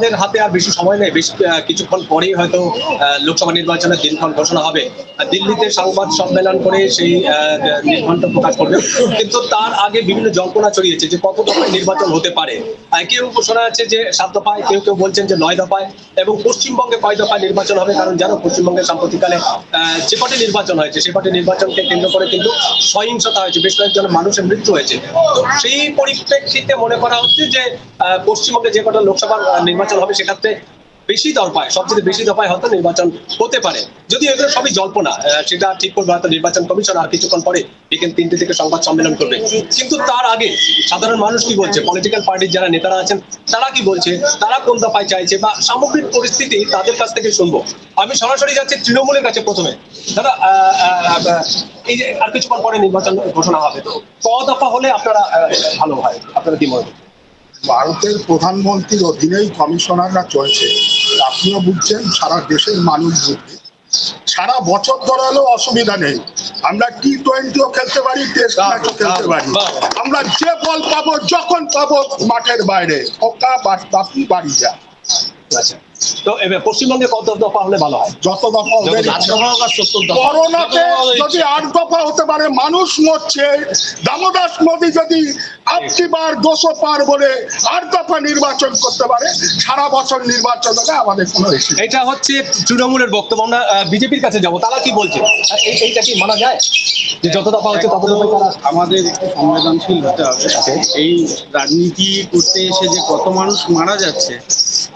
আমাদের হাতে আর বেশি সময় নেই। বেশ কিছুক্ষণ পরেই হয়তো লোকসভা নির্বাচনের দিনক্ষণ ঘোষণা হবে। দিল্লিতে সংবাদ সম্মেলন করে সেই নির্ঘণ্ট প্রকাশ করবে। কিন্তু তার আগে বিভিন্ন জল্পনা ছড়িয়েছে যে কত দফায় নির্বাচন হতে পারে। কেউ শোনা যাচ্ছে যে সাত দফায় কেউ কেউ বলছেন যে নয় দফায় এবং পশ্চিমবঙ্গে কয় দফায় নির্বাচন হবে কারণ জানো পশ্চিমবঙ্গে সাম্প্রতিককালে যে কটি নির্বাচন হয়েছে সে কটি নির্বাচনকে কেন্দ্র করে কিন্তু সহিংসতা হয়েছে। বেশ কয়েকজন মানুষের মৃত্যু হয়েছে। তো সেই পরিপ্রেক্ষিতে মনে করা হচ্ছে যে পশ্চিমবঙ্গে যে কটা লোকসভা আহ, নির্বাচন হবে, সেক্ষেত্রে বেশি দফায় সবচেয়ে বেশি দফায় হয়তো নির্বাচন হতে পারে। যদি এগুলো সবই জল্পনা সেটা ঠিক করবে হয়তো নির্বাচন কমিশন আর কিছুক্ষণ পরে বিকেল তিনটে থেকে সংবাদ সম্মেলন করবে। কিন্তু তার আগে সাধারণ মানুষ কি বলছে? পলিটিক্যাল পার্টির যারা নেতারা আছেন, তারা কি বলছে? তারা কোন দফায় চাইছে? বা সামগ্রিক পরিস্থিতি তাদের কাছ থেকে শুনব। আমি সরাসরি যাচ্ছি তৃণমূলের কাছে প্রথমে। দাদা এই যে আর কিছুক্ষণ পরে নির্বাচন ঘোষণা হবে তো, ক দফা হলে আপনারা ভালো হয়? আপনারা কি মনে ভারতের প্রধানমন্ত্রীর অধীনেই কমিশনাররা চলছে। আপনিও বুঝছেন সারা দেশের মানুষ বুঝবে। সারা বছর ধরে হলেও অসুবিধা নেই। আমরা টি টোয়েন্টিও খেলতে পারি টেস্ট ম্যাচও খেলতে পারি। আমরা যে বল পাবো যখন পাবো মাঠের বাইরে। ওকা বাড়ি যা আচ্ছা তো এবার পশ্চিমবঙ্গে কত দফা হলে ভালো হয়? যত দফা করোনাতে যদি আট দফা হতে পারে মানুষ মরছে। দামোদাস মোদী যদি আপনি বার দুশো পার বলে আট দফা নির্বাচন করতে পারে সারা বছর নির্বাচন আমাদের কোনো নেই। এটা হচ্ছে তৃণমূলের বক্তব্য। আমরা বিজেপির কাছে যাব। তারা কি বলছে? এইটা কি মানা যায়? যে যত দফা হচ্ছে তত আমাদের একটু সংবেদনশীল হতে হবে। এই রাজনীতি করতে এসে যে কত মানুষ মারা যাচ্ছে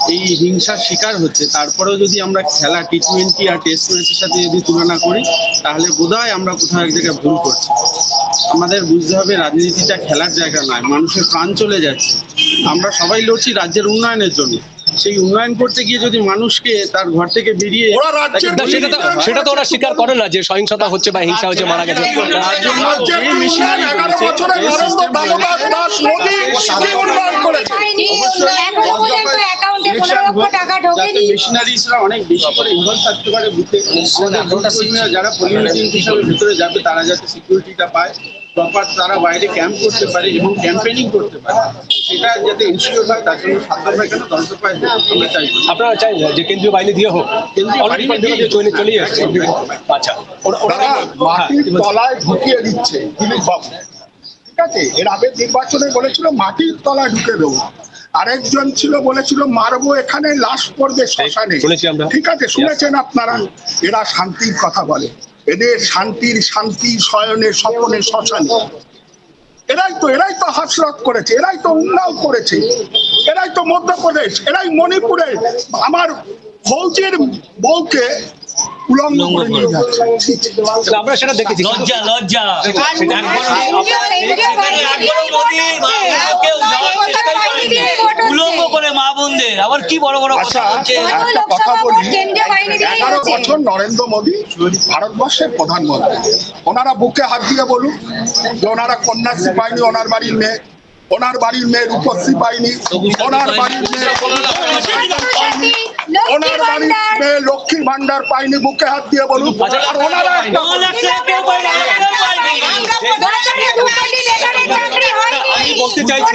এই হিংসার শিকার হচ্ছে। তারপরেও যদি আমরা খেলা টি টোয়েন্টি আর টেস্ট ম্যাচের সাথে যদি তুলনা করি, তাহলে বোধহয় আমরা কোথাও এক জায়গায় ভুল করছি। আমাদের বুঝতে হবে রাজনীতিটা খেলার জায়গা নয়, মানুষের প্রাণ চলে যাচ্ছে। আমরা সবাই লড়ছি রাজ্যের উন্নয়নের জন্য। সেই উন্নয়ন করতে গিয়ে যদি মানুষকে তার ঘর থেকে বেরিয়ে সেটা তো ওরা স্বীকার করে না যে সহিংসতা হচ্ছে বা হিংসা হচ্ছে মারা গেছে অনেক বেশি করে ইনভলভ থাকতে পারে বুথে যারা পোলিং হিসাবে ভিতরে যাবে তারা যাতে সিকিউরিটিটা পায় প্রপার তারা বাইরে ক্যাম্প করতে পারে এবং ক্যাম্পেনিং করতে পারে। সেটা যাতে ইনস্টিটিউট হয় তার জন্য সাত দফায় কেন দশ দফায় হোক, আমরা চাইব আপনারা চাই যে কেন্দ্রীয় বাহিনী দিয়ে হোক। কেন্দ্রীয় বাহিনী চলে আচ্ছা ওরা- হ্যাঁ, মাটির তলায় ঢুকিয়ে দিচ্ছে দিলীপ বাবু। ঠিক আছে? এর আগে নির্বাচনে বলেছিল মাটির তলায় ঢুকে দেবো। আরেকজন ছিল বলেছিল মারবো এখানে লাশ পড়বে শ্মশানে। ঠিক আছে? শুনেছেন আপনারা? এরা শান্তির কথা বলে। এদের শান্তির শান্তি শয়নে স্বপনে শ্মশানে। এরাই তো এরাই তো হাসরত করেছে, এরাই তো উন্নাও করেছে, এরাই তো মধ্যপ্রদেশ, এরাই মণিপুরে। আমার ফৌজের বউকে উলঙ্গ করে নিয়ে যাচ্ছে। ছি, ছি। না, আমরা সেটা দেখেছি। লজ্জা লজ্জা। উলঙ্গ করে মা বোনদের। আবার কি বড় বড় কথা আচ্ছা একটা কথা বলি। এগারো বছর নরেন্দ্র মোদী ভারতবর্ষের প্রধানমন্ত্রী। ওনারা বুকে হাত দিয়ে বলুন যে ওনারা কন্যাশ্রী পায়নি ওনার বাড়ির মেয়ে ওনার বাড়ির মেয়ের উপস্থিত পাইনি ওনার বাড়ির মেয়ে ওনার বাড়ির মেয়ে লক্ষ্মী ভান্ডার পাইনি বুকে হাত দিয়ে বলুন। আর ওনারা আমি বলতে চাইছি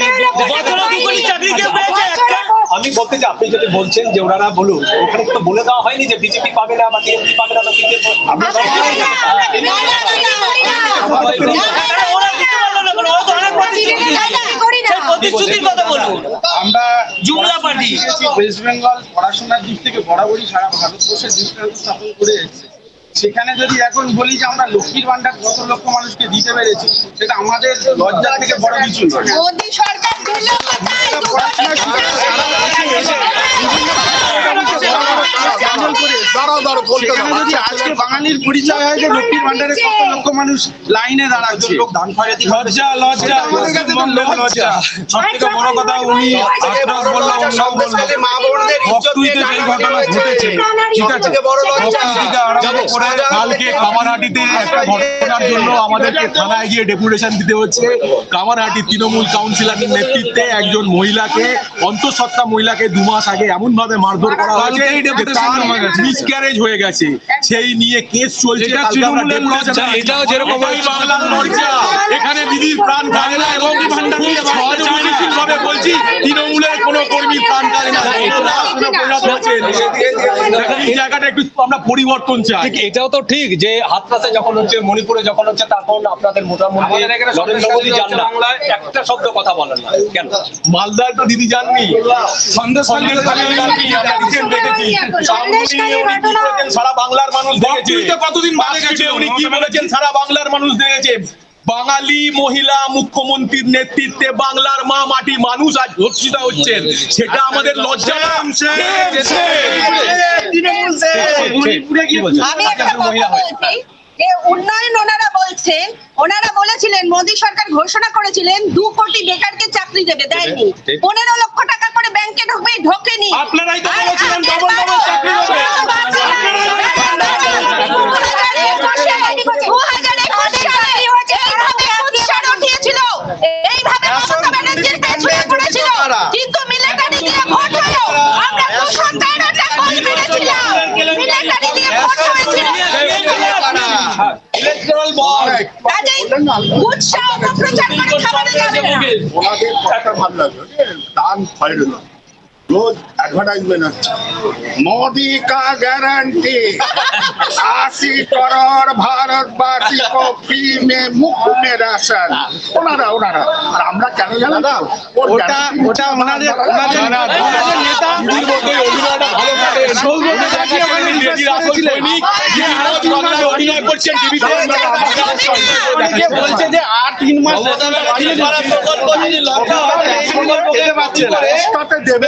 আমি বলতে চাই আপনি যদি বলছেন যে ওনারা বলুন ওখানে তো বলে দেওয়া হয়নি যে বিজেপি পাবে না বা টিএমসি পাবে না বা আমরা জুমলা পার্টি। ওয়েস্ট বেঙ্গল পড়াশোনার দিক থেকে বরাবরই সারা ভারতবর্ষের দৃষ্টান্ত স্থাপন করে এসেছে। সেখানে যদি এখন বলি যে আমরা লক্ষ্মীর ভান্ডার কত লক্ষ মানুষকে দিতে পেরেছি সেটা আমাদের লজ্জা থেকে বড় কিছু নয়। মোদী সরকার দিল কোথায়? পড়াশোনা শিখে সারা দেশে দাঁড়াও দাঁড়াও সেখানে যদি আজকে বাঙালির পরিচয় হয় যে লক্ষ্মীর ভান্ডারে কত লক্ষ মানুষ লাইনে দাঁড়াচ্ছে। লজ্জা লজ্জা। পশ্চিমবঙ্গের লজ্জা। সব বড় কথা উনি আক্রোশ বলল অন্যাও বলল ভক্তুইতে যে ঘটনা ঘটেছে। ঠিক আছে। ভক্তি আরম্ভ করে কালকে কামারহাটিতে একটা ঘটনার জন্য আমাদেরকে থানায় গিয়ে ডেপুটেশন দিতে হচ্ছে। কামারহাটি তৃণমূল কাউন্সিলরের নেতৃত্বে একজন মহিলাকে অন্তঃসত্ত্বা মহিলাকে দু মাস আগে এমন ভাবে মারধর করা হয়েছে তার মিসক্যারেজ হয়ে গেছে। সেই নিয়ে কেস চলছে এটা তৃণমূলের লজ্জা, এটাও যেরকম বাংলার লজ্জা। এখানে দিদির প্রাণ কাঁদে না এবং ভাবে বলছি তৃণমূলের কোনো কর্মীর প্রাণ কাঁদে না। এই জায়গাটা একটু আমরা পরিবর্তন চাই। এটাও তো ঠিক যে হাতরাসে যখন হচ্ছে মণিপুরে যখন হচ্ছে তখন আপনাদের মোটামুটি নরেন্দ্র মোদী যান না একটা শব্দ কথা বলেন না। কেন? মালদায় তো দিদি যাননি সন্দেশখালী যাননি আমরা recent দেখেছি সন্দেশখালী উনি কি বলেছেন সারা বাংলার মানুষ দেখেছে। কতদিন বাদে গেছে? উনি কি বলেছেন? সারা বাংলার মানুষ দেখেছে। বাঙালি মহিলা মুখ্যমন্ত্রীর নেতৃত্বে বাংলার মা মাটি মানুষ আজ ধর্ষিত হচ্ছেন। সেটা আমাদের লজ্জা উন্নয়ন ওনারা বলছেন ওনারা বলেছিলেন মোদী সরকার ঘোষণা করেছিলেন দু কোটি বেকারকে চাকরি দেবে দেয়নি। পনেরো লক্ষ টাকা করে ব্যাংকে ঢুকবে ঢোকেনি আপনারাই তো বলেছিলেন double double চাকরি দেবে। দু হাজার একুশে এইভাবে উৎসাহ উঠিয়েছিল। এইভাবে মমতা ব্যানার্জির পেছনে পড়েছিল। কিন্তু মিলিটারি দিয়ে ভোট হলো। আমরা দুশো তেরোটা ভোট মেরেছিলাম। মিলিটারি দিয়ে ভোট হয়েছিল। ইলেকট্রাল বন্ড কাজেই উৎসাহ যাবে না। ওনাদের रोज অ্যাডভার্টাইজমেন্ট মোদি কা গ্যারান্টি আশি করোর ভারতবাসী কো ফ্রি মে মুক্ত রাশন ওনারা ওনারা আর আমরা কেন জানা দাও ওটা ওটা ওনাদের ওনাদের নেতা যে আর দেবে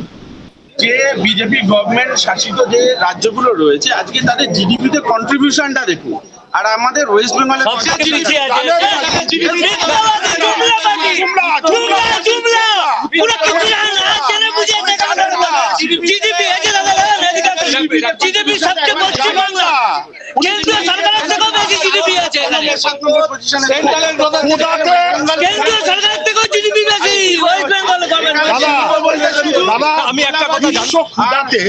যে বিজেপি গভর্নমেন্ট শাসিত যে রাজ্যগুলো রয়েছে আজকে তাদের জিডিপিতে কন্ট্রিবিউশনটা দেখুন। আর আমাদের ওয়েস্ট বেঙ্গলের জিডিপি সবচেয়ে পশ্চিম কেন্দ্রীয় সরকারের থেকেও বেশি জিডিপি আছে। কেন্দ্রীয় সরকারের থেকেও জিডিপি বেশি। ওয়েস্ট বেঙ্গল বাবা আমি একটা কথা জানি। বিশ্ব ক্ষুদাতে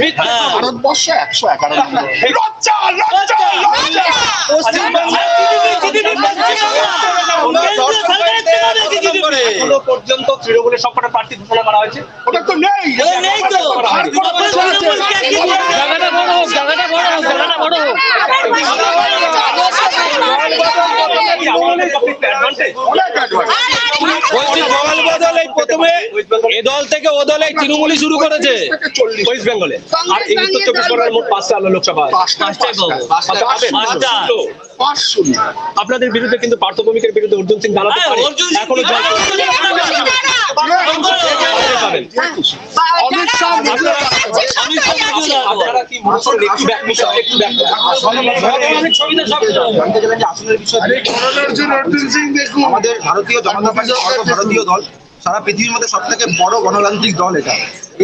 ভারতবর্ষে একশো এগারো লজ্জা লজ্জা লজ্জা এখনও পর্যন্ত তৃণমূলের সবকটা প্রার্থী ঘোষণা করা হয়েছে। ওটা তো নেই। নেই তো। জায়গাটা বড় জায়গাটা বড় জায়গাটা বড়। বলছি দল বদল এই প্রথমে এ দল থেকে ও দল তৃণমূলই শুরু করেছে ওয়েস্ট বেঙ্গলে। আর এই উত্তর চব্বিশ পরগনার মোট পাঁচটা হলো লোকসভা। আপনাদের বিরুদ্ধে কিন্তু পার্থ ভৌমিকের বিরুদ্ধে অর্জুন সিং দাঁড়াতে পারে এখনও। আপনারা কি আসনের বিষয়ে আমাদের ভারতীয় জনতা পার্টি ভারতীয় দল সারা পৃথিবীর মধ্যে সব থেকে বড় গণতান্ত্রিক দল এটা।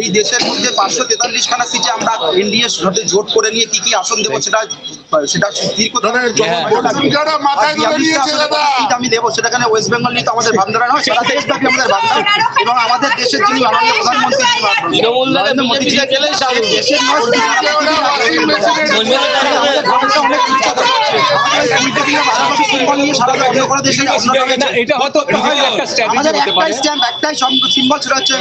এই দেশের মধ্যে পাঁচশো তেতাল্লিশ খানা সিটে আমরা এনডিএ সাথে জোট করে নিয়ে কি কি আসন দেবো সেটা সেটা স্থির যারা মাথায় আর নিয়েছে দাদা। সিট আমি দেবো সেটাখানে ওয়েস্ট বেঙ্গল নিয়ে তো আমাদের ভাবনারা নয় সারা দেশব্যাপী আমাদের ভাবনা এবং আমাদের দেশের যিনি প্রধানমন্ত্রী তৃণমূল নরেন্দ্র মোদী দেশের আমাদের ভাবনা কোনো অন্য না, এটা হয়তো একটাই স্ট্যাম্প একটাই সিম্বল সেটা হচ্ছে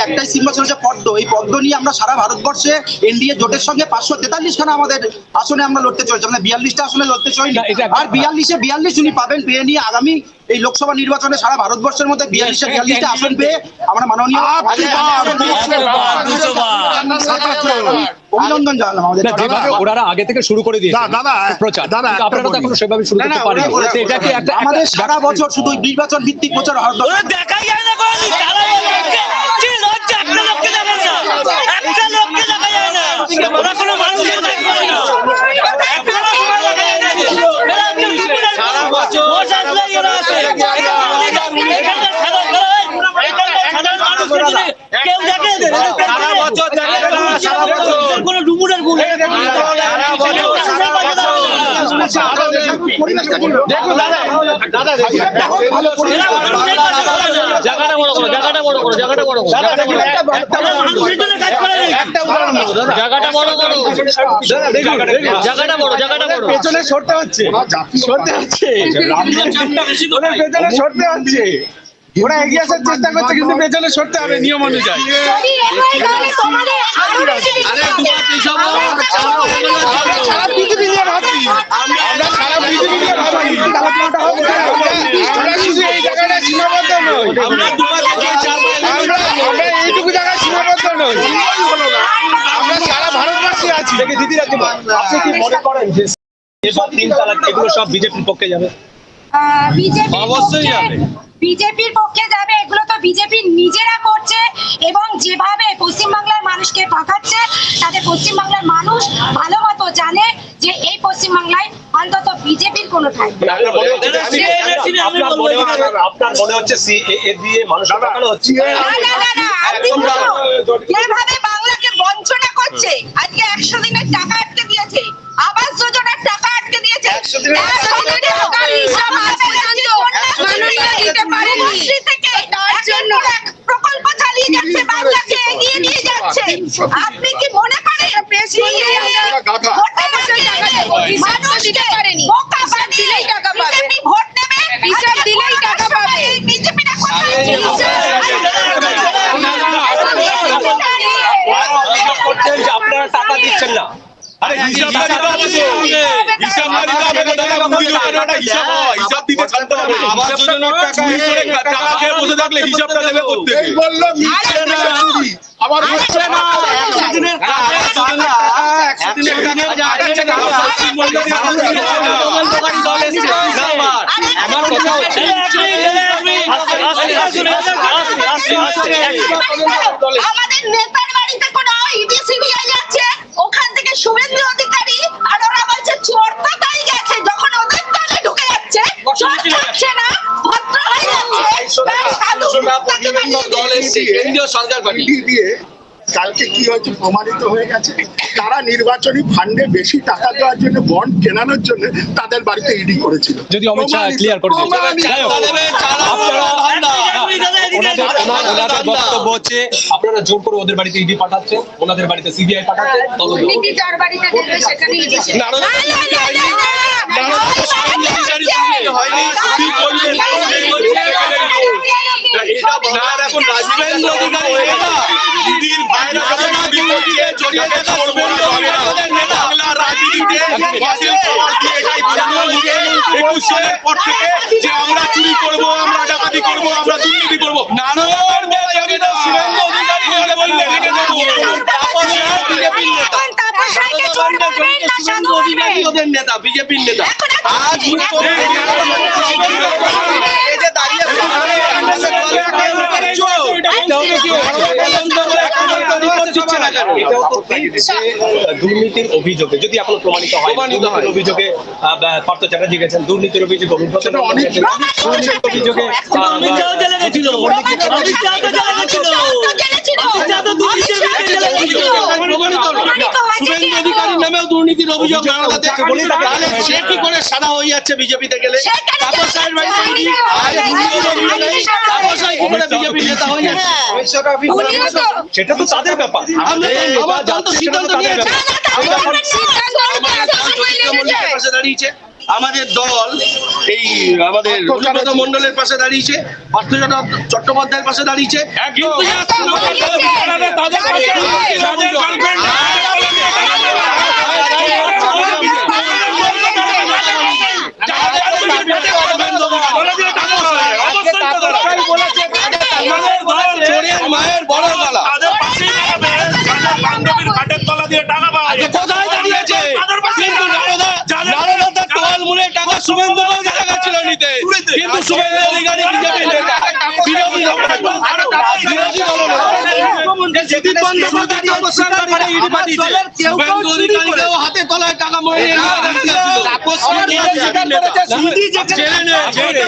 একটাই সিম্বল সেটা হচ্ছে পদ্ম এই পদ্ম নিয়ে আমরা সারা ভারতবর্ষে এনডিএ জোটের সঙ্গে পাঁচশো তেতাল্লিশ খানা আমাদের আসনে আমরা লড়তে চলেছি। মানে বিয়াল্লিশটা আসনে লড়তে চলি না, এটা- আর বিয়াল্লিশে বিয়াল্লিশ উনি পাবেন পেয়ে নিয়ে আগামী এই লোকসভা নির্বাচনে সারা ভারতবর্ষের মধ্যে বিয়াল্লিশে বিয়াল্লিশটা আসন পেয়ে আমরা মাননীয় অভিনন্দন জানালাম আমাদের যেভাবে ওনারা আগে থেকে শুরু করে দিয়েছে দাদা, প্রচার। দাদা, আপনারা তো এখনও সেভাবে শুরু না, করতে পারেন এটা কি একটা আমাদের সারা বছর শুধু নির্বাচন ভিত্তিক প্রচার ভারতবর্ষ ওরা দেখাই যায় না কোনোদিন। তারা লোককে কি লজ্জা, একটা লোককে একটা লোককে কেউ দেখে সারা বছর কোনো ডুমুরের গুণ। জায়গাটা বড় করো জায়গাটা বড় করো জায়গাটা বড় করো জায়গাটা বড় করো। জায়গাটা বড় জায়গাটা বড় পেছনে সরতে হচ্ছে। সরতে হচ্ছে। চাপটা বেশি তো ওদের পেছনে সরতে হচ্ছে। ওরা এগিয়ে আসার চেষ্টা করছে কিন্তু পেছনে সরতে হবে নিয়ম অনুযায়ী। সারা পৃথিবী নিয়ে ভাবছি। আমরা সারা পৃথিবী নিয়ে ভাবছি। আমরা শুধু এই জায়গাটা সীমাবদ্ধ নই। আমরা এইটুকু জায়গায় আমরা সারা আছি। দিদিরা আপনি কি মনে করেন যে এগুলো সব বিজেপির পক্ষে যাবে? বিজেপি অবশ্যই যাবে। বিজেপির পক্ষে যাবে এগুলো তো বিজেপি নিজেরা করছে এবং যেভাবে পশ্চিমবাংলার মানুষকে ঠকাচ্ছে তাতে পশ্চিমবাংলার মানুষ ভালো মতো জানে যে এই পশ্চিমবাংলায় অন্তত বিজেপির কোনো ঠাই আপনার মনে হচ্ছে দিয়ে মানুষ হচ্ছে। যেভাবে বাংলাকে বঞ্চনা করছে আজকে একশো দিনের টাকা আটকে দিয়েছে আবাস যোজনার টাকা আটকে দিয়েছে একশো দিনের টাকার হিসাব আছে পর্যন্ত মানুষরা দিতে পারেনি তার জন্য প্রকল্প চালিয়ে যাচ্ছে বাংলাকে এগিয়ে নিয়ে যাচ্ছে। আপনি কি মনে করেন ভোট দেবে হিসাব দিলেই টাকা পাবে। বিজেপিটা আপনারা টাকা দিচ্ছেন না। আরে হিসাবদারি তো আছে হিসাবদারি তো আমাদের দাদা অভিযোগ করে ওটা হিসাব হয় হিসাব দিতে জানতে হবে আবাস যোজনার টাকা টাকা খেয়ে বসে থাকলে হিসাবটা দেবে করতে এই বলল মিথ্যে না চুরি আবার না একশো কাজ। একশো দিনের টাকা আটকে টাকা পশ্চিমবঙ্গের দোকানি দল এসছে আমার কথা হচ্ছে আমাদের নেতার বাড়িতে কোনো ইডি সিবিআই যাচ্ছে ওখান থেকে শুভেন্দু অধিকারী আর ওরা বলছে চোর তো তাই গেছে। যখন ওদের দলে ঢুকে যাচ্ছে চোর থাকছে না ভদ্র হয়ে যাচ্ছে। কেন্দ্রীয় সরকার পার্টি। দিয়ে কালকে কি হয়েছে প্রমাণিত হয়ে গেছে তারা নির্বাচনী ফান্ডে বেশি টাকা দেওয়ার জন্য বন্ড কেনানোর জন্য তাদের বাড়িতে ইডি করেছিল যদি অমিত শাহ ক্লিয়ার করে ওনাদের বক্তব্য হচ্ছে আপনারা জোর করে ওদের বাড়িতে ইডি পাঠাচ্ছেন ওনাদের বাড়িতে সিবিআই পাঠাচ্ছেন না না না না এখন রাজবেন্দ্র অধিকারী নেতা দিদির ভাইরা রাজনীতি করছে জড়িয়ে আমাদের নেতা বাংলা রাজনীতিতে বাতিল পাওয়ার দিয়ে পর থেকে যে আমরা চুরি করব, আমরা ডাকাতি করব, আমরা দুর্নীতি করব। দেবী তো শুভেন্দু অধিকারী বলে বললে রেখে দেবো তাপস রায় বিজেপির নেতা শুভেন্দু অধিকারী ওদের নেতা বিজেপির নেতা আজ এটাও তো দুর্নীতির অভিযোগে যদি এখনও প্রমাণিত হয় প্রমাণিত হয়। অভিযোগে পার্থ চ্যাটার্জি গেছেন দুর্নীতির অভিযোগে অনুব্রত অনেক দুর্নীতির অভিযোগে অধিকারীর নামেও দুর্নীতির সে কি করে সাদা হয়ে যাচ্ছে বিজেপিতে গেলে? রায়ের বাড়িতে করে বিজেপির নেতা হয়ে সেটা তো তাদের ব্যাপার আমরা তো- আমার দল তো সিদ্ধান্ত নিয়েছে মন্ডলের পাশে দাঁড়িয়েছে আমাদের দল এই আমাদের অনুব্রত মন্ডলের পাশে দাঁড়িয়েছে পার্থ চট্টোপাধ্যায়ের পাশে দাঁড়িয়েছে কিন্তু মায়ের বড় গলা। কোথায় দাঁড়িয়েছে? কিন্তু নারদা নারদা তার তোয়াল মুড়ে টাকা শুভেন্দু জায়গা গেছিল নিতে কিন্তু শুভেন্দু অধিকারী বিজেপি নেতা। বিরোধী বিরোধী দল সুদীপ বন্দ্যোপাধ্যায় তপস্যার ব্যাপারে ইডি পাঠিয়েছে শুভেন্দু অধিকারীকেও হাতে তলায় টাকা মরে জেলে নেই সুদীপ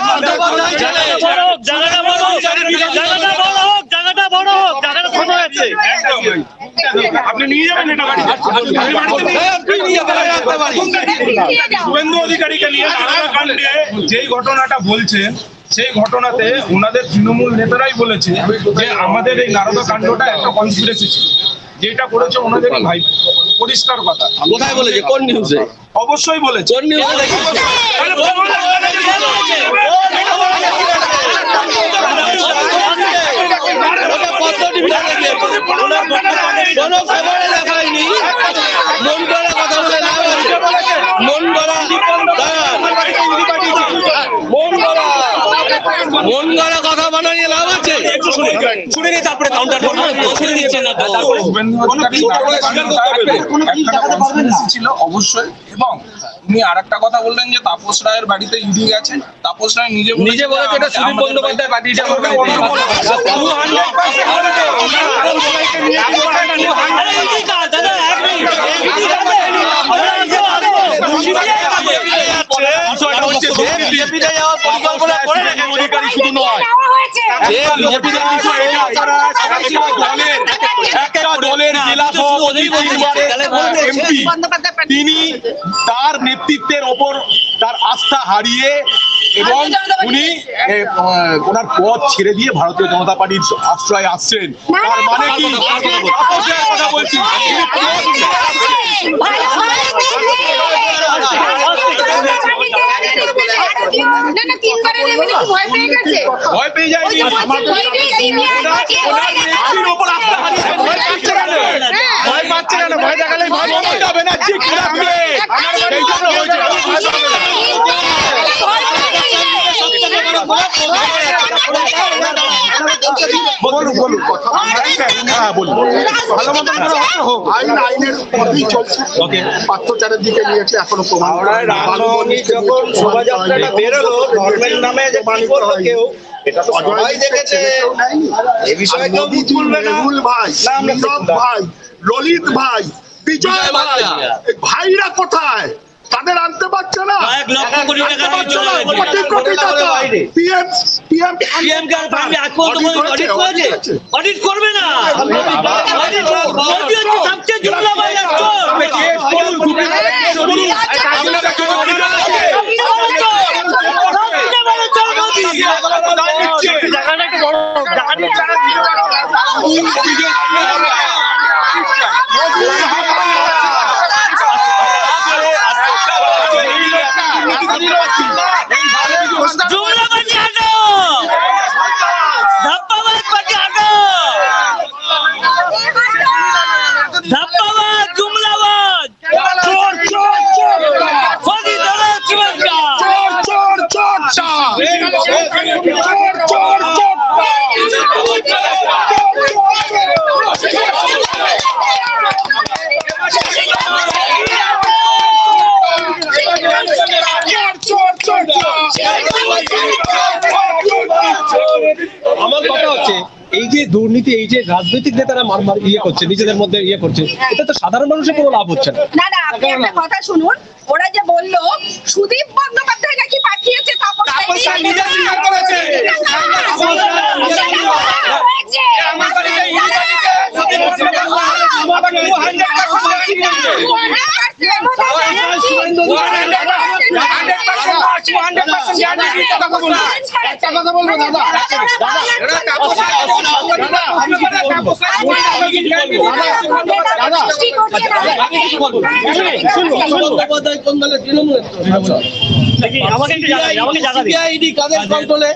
বন্দ্যোপাধ্যায় জেলে আছে জায়গাটা বড় হোক, জায়গাটা বড় হোক, জায়গাটা ছোট আপনি নিয়ে যাবেন এটা অধিকারীকে নিয়ে কাণ্ডে যেই ঘটনাটা বলছেন, সেই ঘটনাতে ওনাদের তৃণমূল নেতারাই বলেছে যে আমাদের এই নারদা কাণ্ডটা একটা কনস্পিরেসি ছিল। যেটা করেছে ওনাদেরই ভাই পরিষ্কার কথা। কোথায় বলেছে? কোন নিউজে অবশ্যই বলেছে। কোন নিউজে খবরে দেখায়নি। মন কথা বলে লাভ মন মন গড়া মন গড়া কথা বানানিয়ে লাভ আছে শুনে নিয়ে তারপরে কাউন্টার করব শুনে নিচ্ছেন না ছিল অবশ্যই এবং উনি আর একটা কথা বললেন যে তাপস রায়ের বাড়িতে ইডি গেছে তাপস রায় নিজে নিজে বলেছে এটা সুদীপ বন্দ্যোপাধ্যায় পাঠিয়েছে দাদা, এক মিনিট, অধিকারী শুধু নয়। একটা দলের জেলা এমপি। তিনি তার নেতৃত্বের ওপর তার আস্থা হারিয়ে এবং উনি ওনার পথ ছেড়ে দিয়ে ভারতীয় জনতা পার্টির আশ্রয়ে আসছেন। তার মানে কি? কথা বলছি না না তিনবারের এমনি কি ভয় পেয়ে গেছে ভয় পেয়ে যায়নি ওনার নেত্রীর আস্থা হারিয়ে ভয় পাচ্ছে কেন ভয় পাচ্ছে কেন ভয় দেখালে ভয় হবে না ঠিক রাখবে সেই জন্য হয়েছে ভয় পাবে না। বলুন বলুন হ্যাঁ বলুন। আইন আইনের মধ্যেই চলছে। পাত্রচারের দিকে নিয়েছে এখনও প্রমাণ যখন শোভাযাত্রাটা বেরোলো ধর্মের নামে যে পানি করল কেউ এটা তো সবাই দেখেছে এ বিষয়ে কেউ মুখ খুলবে না। ভাই নীরব ভাই ললিত ভাই বিজয় ভাই ভাইরা কোথায়? তাদের আনতে পারছে না। এক লক্ষ কোটি টাকা আনতে নিয়ে চলে পারছে না। গেছে। কোটি কোটি টাকা। পিএম পিএম PM কে আমি আজ পর্যন্ত কোনো audit করেছে? Audit করবে না। মোদি হচ্ছে সবচেয়ে। সবচেয়ে বড় চোর। জায়গাটা একটু বড়। জায়গাটা একটু জুমলাবাজি হাটো। ধাপ্পাবাজ পার্টি হাটো। ধাপ্পাবাজ, জুমলাবাজ। চোর, চোর, চোর। মোদি দলের চুমকা। চোর চোর চোর চোর চোর চোর চোর আমার কথা হচ্ছে। এই যে দুর্নীতি, এই যে রাজনৈতিক নেতারা মার মার ইয়ে করছে, নিজেদের মধ্যে ইয়ে করছে, এটা তো সাধারণ মানুষের কোনো লাভ হচ্ছে না। না না, আপনি একটা কথা শুনুন। ওরা যে বলল, সুদীপ বন্দ্যোপাধ্যায় নাকি পাঠিয়েছে তাপস রায় নিজে স্বীকার করেছে। একটা কথা বলব দাদা আমাকে একটু জায়গা দিন, আমাকে জায়গা দিন। সিআইডি কাদের কন্ট্রোলে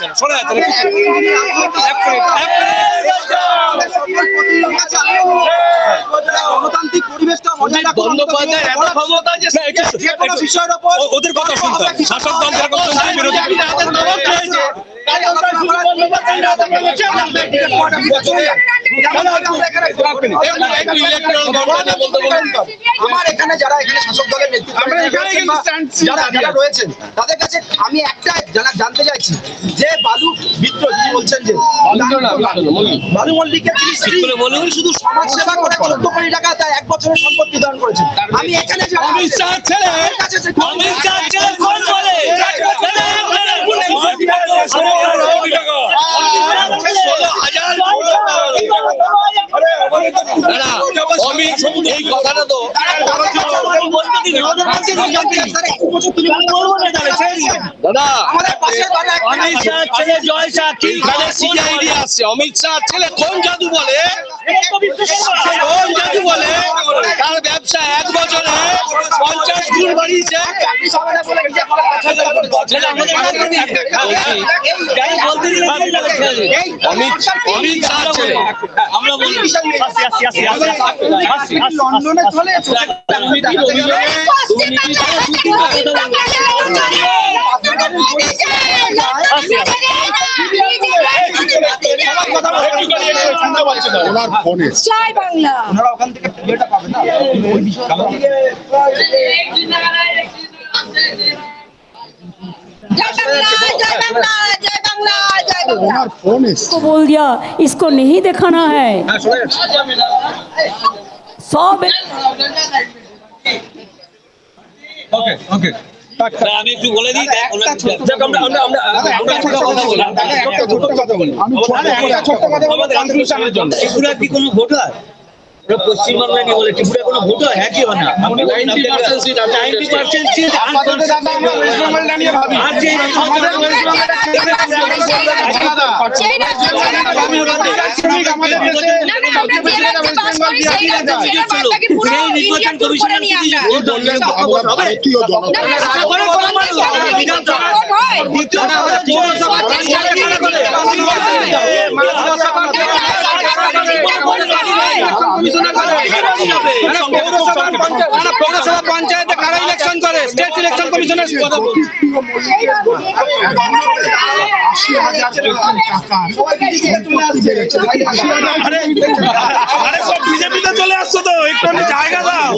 সেন্ট্রালের তো কারণ তো গণতান্ত্রিক পরিবেশটা বজায় বন্দ্যোপাধ্যায় এত ক্ষমতা যে যে কোনো বিষয়ের উপর ওদের কথা শুনতে হবে। শাসক দল যারা করছে, তারা বিরোধী তাই আমরা নেতৃত্ব আমরা এখানে কিন্তু stand ছিল যারা আগে। যারা রয়েছেন তাদের কাছে আমি একটা জানা জানতে চাইছি যে বালু যিনি বলছেন যে বালু মল্লিকের যিনি শুধু সমাজ সেবা করে চোদ্দ কোটি টাকা তার এক বছরের সম্পত্তি দান করেছেন আমি এখানে যারা কাছে অমিত শাহ ছেলে এই কথাটা তো দাদা অমিত শাহ ছেলে জয় শাহ কি সিআইডি আসছে অমিত শাহ ছেলে কোন জাদু বলে কোন জাদু বলে তার ব্যবসা এক বছরে পঞ্চাশ গুণ বাড়িয়েছে অমিত অমিত শাহ ছেলে লন্ডনে চলে ওনার ফোনে জয় বাংলা ওনারা ওখান থেকে ইয়েটা পাবে না ওই বিষয়ে জয় বাংলা জয় বাংলা জয় বাংলা জয় বাংলা ওনার ফোন এসছে को बोल दिया इसको नहीं दिखाना है सौ बे- ওকে ওকে আমি একটু বলে দিই যাক আমরা আমরা আমরা আমরা একটা কথা বলি পশ্চিমবাংলা নিয়ে বলে ত্রিপুরা কোনো ভোট হয় হ্যাঁ হয় না একটা 90% সিট নির্বাচন ইন্ডিয়া tour করে নিয়ে আসা। ও বললেন আমরা ভারতীয় জনতা না, না, রাজ্যে কোনো মানুষ হবে না, বিধানসভা পৌরসভা পঞ্চায়েতে কারা ইলেকশন করে? স্টেট ইলেকশন কমিশনের আরে সব বিজেপিতে চলে আসছো তো একটু জায়গা দাও।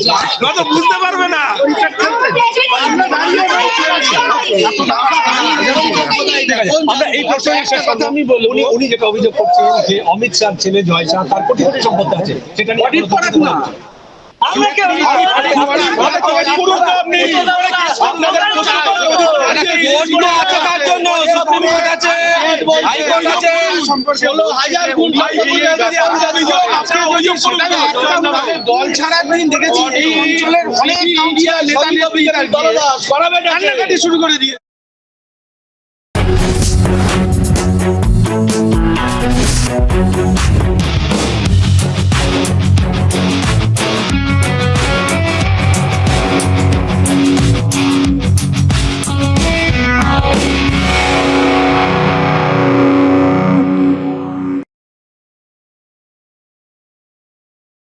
নয়ত বুঝতে পারবে না। আমরা এই প্রসঙ্গে শেষ কথা আমি বলি উনি উনি যেটা অভিযোগ করছেন যে অমিত শাহ ছেলে জয় শাহ তার কোটি কোটি সম্পত্তি আছে। সেটা অডিট করাক না দল ছাড়ার দিন দেখেছি এই অঞ্চলের অনেক কাউন্সিলর নেতা শুরু করে দিয়ে